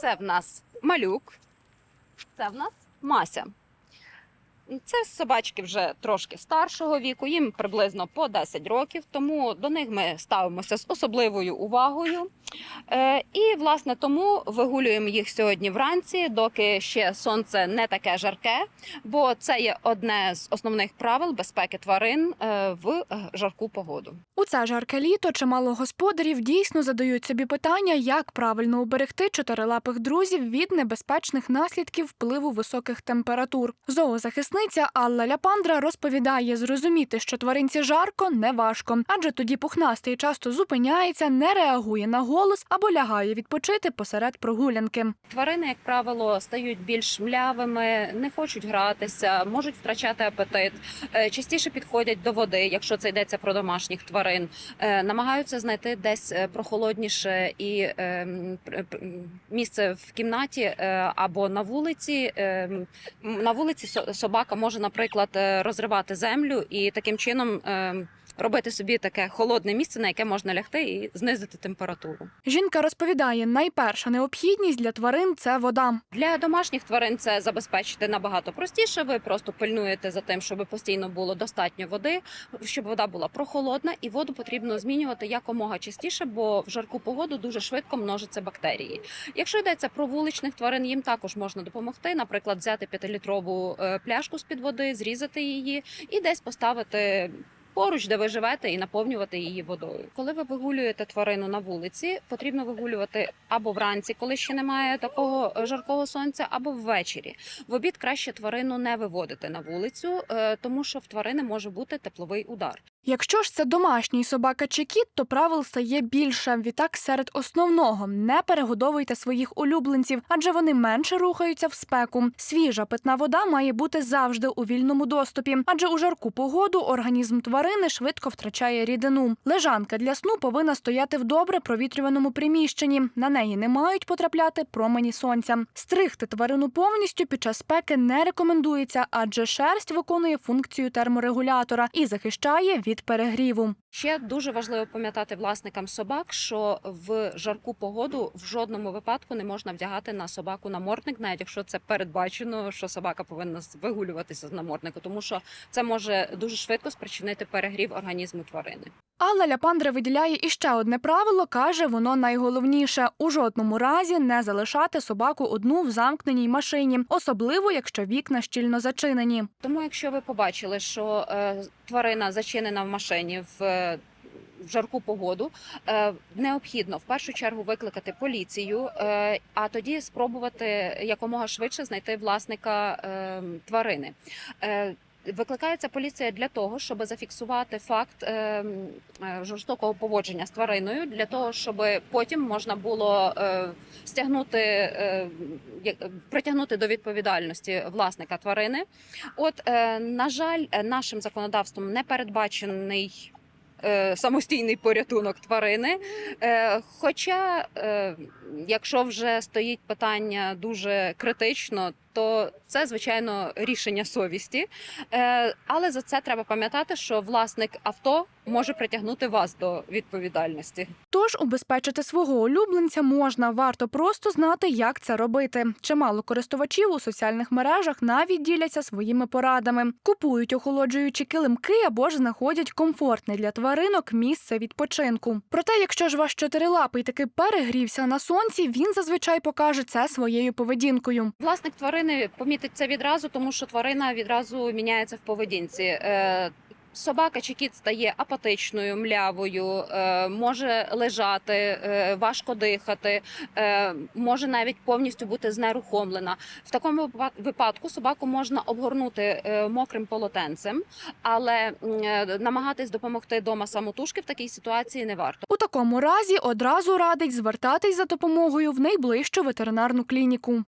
Це в нас малюк, це в нас Мася. Це собачки вже трошки старшого віку, їм приблизно по 10 років, тому до них ми ставимося з особливою увагою. Е, і, власне, тому вигулюємо їх сьогодні вранці, доки ще сонце не таке жарке, бо це є одне з основних правил безпеки тварин е, в е, жарку погоду. У це жарке літо чимало господарів дійсно задають собі питання, як правильно уберегти чотирилапих друзів від небезпечних наслідків впливу високих температур. Зоозахисниця Алла Ляпандра розповідає, зрозуміти, що тваринці жарко, не важко, адже тоді пухнастий часто зупиняється, не реагує на голос або лягає відпочити посеред прогулянки. Тварини, як правило, стають більш млявими, не хочуть гратися, можуть втрачати апетит, е, частіше підходять до води, якщо це йдеться про домашніх тварин, Е, намагаються знайти десь е, прохолодніше і е, м, пр- пр- м, місце в кімнаті або на вулиці. Е, На вулиці со- собака може, наприклад, е, розривати землю і таким чином. Робити собі таке холодне місце, на яке можна лягти і знизити температуру. Жінка розповідає, найперша необхідність для тварин це вода. Для домашніх тварин це забезпечити набагато простіше. Ви просто пильнуєте за тим, щоб постійно було достатньо води, щоб вода була прохолодна, і воду потрібно змінювати якомога частіше, бо в жарку погоду дуже швидко множаться бактерії. Якщо йдеться про вуличних тварин, їм також можна допомогти. Наприклад, взяти п'ятилітрову е, пляшку з під води, зрізати її і десь поставити. Поруч, де ви живете, і наповнювати її водою. Коли ви вигулюєте тварину на вулиці, потрібно вигулювати або вранці, коли ще немає такого е, жаркого сонця, або ввечері. В обід краще тварину не виводити на вулицю, е, тому що в тварини може бути тепловий удар. Якщо ж це домашній собака чи кіт, то правил стає більше. Відтак, серед основного не перегодовуйте своїх улюбленців, адже вони менше рухаються в спеку. Свіжа питна вода має бути завжди у вільному доступі, адже у жарку погоду організм тварини швидко втрачає рідину. Лежанка для сну повинна стояти в добре провітрюваному приміщенні. На неї не мають потрапляти промені сонця. Стригти тварину повністю під час спеки не рекомендується, адже шерсть виконує функцію терморегулятора і захищає від перегріву. Ще дуже важливо пам'ятати власникам собак, що в жарку погоду в жодному випадку не можна вдягати на собаку намордник, навіть якщо це передбачено, що собака повинна вигулюватися з намордника, тому що це може дуже швидко спричинити перегрів організму тварини. Алла Ляпандра виділяє іще одне правило, каже, воно найголовніше у жодному разі не залишати собаку одну в замкненій машині, особливо якщо вікна щільно зачинені. Тому, якщо ви побачили, що е, тварина зачинена в машині в. е, В жарку погоду е, необхідно в першу чергу викликати поліцію, а тоді спробувати якомога швидше знайти власника е, тварини. Викликається поліція для того, щоб зафіксувати факт е, е, жорстокого поводження з твариною, для того, щоб потім можна було е, стягнути, е, притягнути до відповідальності власника тварини. От, на жаль, нашим законодавством не передбачений. Самостійний порятунок тварини. Хоча, якщо вже стоїть питання дуже критично, то це звичайно рішення совісті. Е, Але за це треба пам'ятати, що власник авто може притягнути вас до відповідальності. Тож убезпечити свого улюбленця можна, варто просто знати, як це робити. Чимало користувачів у соціальних мережах навіть діляться своїми порадами, купують охолоджуючі килимки або ж знаходять комфортне для тваринок місце відпочинку. Проте, якщо ж ваш чотирилапий таки перегрівся на сонці, він зазвичай покаже це своєю поведінкою. Власник тварини помітить це відразу, тому що тварина відразу міняється в поведінці. Е, Собака чи кіт стає апатичною, млявою, е, може лежати, е, важко дихати, може навіть повністю бути знерухомлена. В такому випадку собаку можна обгорнути мокрим полотенцем, але намагатись допомогти дома самотужки в такій ситуації не варто. У такому разі одразу радить звертатись за допомогою в найближчу ветеринарну клініку.